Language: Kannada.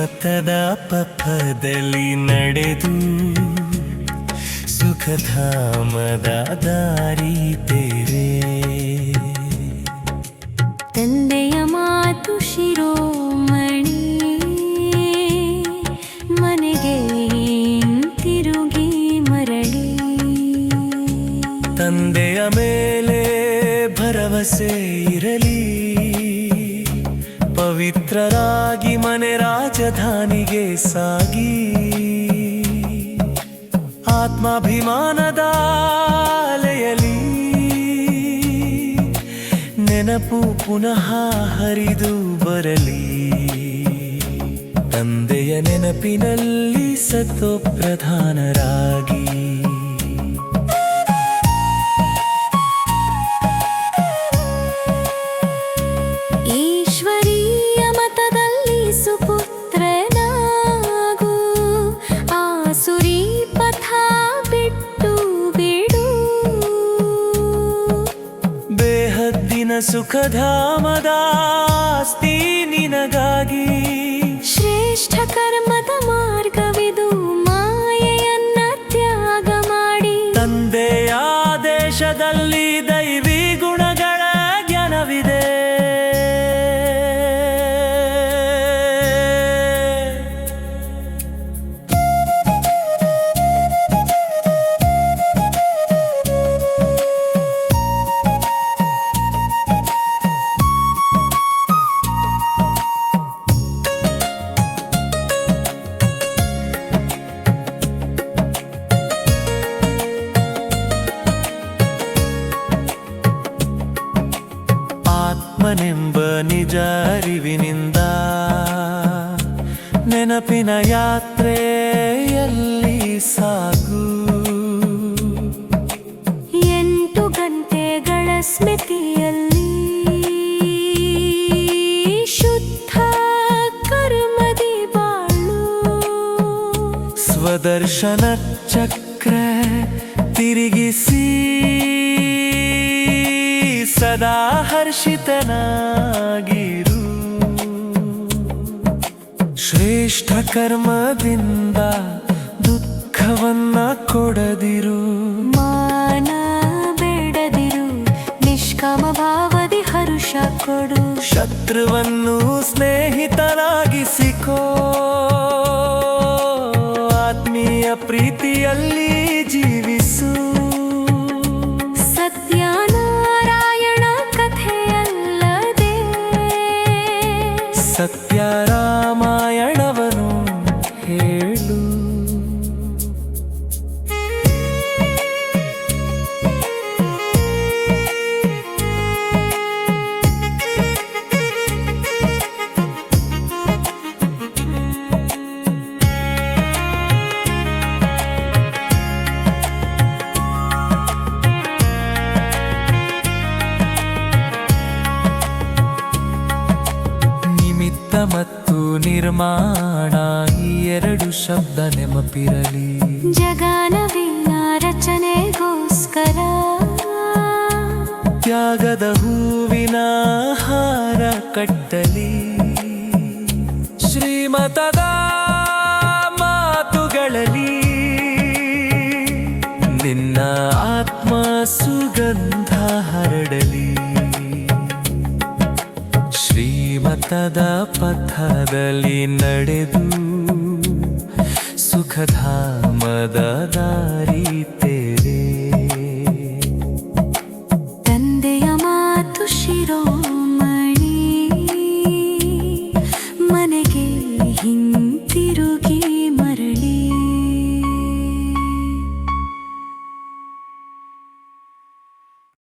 ಶ್ರೀಮತದ ಪಥದಲ್ಲಿ ನಡೆದು ಸುಖಧಾಮದ ದಾರಿ ತೇರೆ ತಂದೆಯ ಮಾತು ಶಿರೋಮಣಿ ಮನೆಗೆ ತಿರುಗಿ ಮರಳಿ. ತಂದೆಯ ಮೇಲೆ ಭರವಸೆ ಇರಲಿ. ಪವಿತ್ರರಾಗಿ ಮನೆ ರಾಜಧಾನಿಗೆ ಸಾಗಿ. ಆತ್ಮಾಭಿಮಾನದ ಅಲೆಯಲಿ ನೆನಪು ಪುನಃ ಹರಿದು ಬರಲಿ. ತಂದೆಯ ನೆನಪಿನಲ್ಲಿ ಸತ್ತೋ ಪ್ರಧಾನರಾಗಿ ಬೇಹದ್ದಿನ ಸುಖಧಾಮದ ಆಸ್ತಿ ನಿನಗಾಗಿ. ಶ್ರೇಷ್ಠ ಕರ್ಮದ ಮಾರ್ಗವಿದು ಮಾಯೆಯನ್ನ ತ್ಯಾಗ ಮಾಡಿ. ತಂದೆಯ ದೇಶದಲ್ಲಿ ನಿಜ ಅರಿವಿನಿಂದ ನೆನಪಿನ ಯಾತ್ರೆಯಲ್ಲಿ ಸಾಗು ಎಂಟು ಗಂಟೆಗಳ ಸ್ಮೃತಿಯಲ್ಲಿ ಶುದ್ಧ ಕರ್ಮದಿ ಬಾಳು. ಸ್ವದರ್ಶನ ಚಕ್ರ ತಿರುಗಿಸಿ ಸದಾ ಹರ್ಷಿತನಾಗಿರು. ಶ್ರೇಷ್ಠ ಕರ್ಮದಿಂದ ದುಃಖವನ್ನ ಕೊಡದಿರು. ಮಾನ ಬೇಡದಿರು ನಿಷ್ಕಾಮ ಭಾವದಿ ಹರುಷ ಕೊಡು. ಶತ್ರುವನ್ನು ಸ್ನೇಹಿತನಾಗಿಸಿಕೋ. ಆತ್ಮೀಯ ಪ್ರೀತಿಯಲ್ಲಿ ಜೀವಿಸು. सत्यारा ನಿರ್ಮಾಣ ಈ ಎರಡು ಶಬ್ದ ನೆನಪಿರಲಿ. ಜಗಾನವೀನ ರಚನೆಗೋಸ್ಕರ. ತ್ಯಾಗದ ಹೂವಿನ ಹಾರ ಕಟ್ಟಲಿ. ಶ್ರೀಮತದ ಮಾತುಗಳಲ್ಲಿ ನಿನ್ನ ಆತ್ಮ ಸುಗಂಧ ಹರಡಲಿ. ಶ್ರೀಮತದ ಪಥದಲ್ಲಿ ನಡೆದು ಸುಖಧಾಮದ ದಾರಿ ತೆರೆ. ತಂದೆಯ ಮಾತು ಶಿರೋಮಣಿ ಮನೆಗೆ ಹಿಂತಿರುಗಿ.